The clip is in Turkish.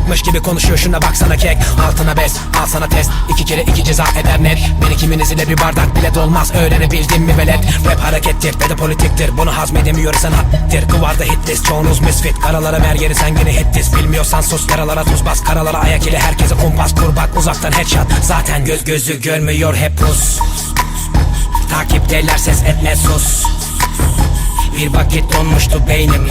anlayacakmış gibi konuşuyor. Şuna baksana kek. Altına bez al sana test. İki kere iki ceza eder net. Beni kiminiz ile bir bardak bile dolmaz. Öğrenebildin mi velet? Rap harekettir ve de politiktir. Bunu hazmedemiyorsan hattir Kıvarda hitlist çoğunuz misfit. Karalara ver yeri sen gene hittis Bilmiyorsan sus yaralara tuz bas. Karalara ayak ile herkese kumpas. Kur bak uzaktan headshot. Zaten göz gözü görmüyor hep pus. Takipteler ses etme sus. Bir vakit donmuştu beynim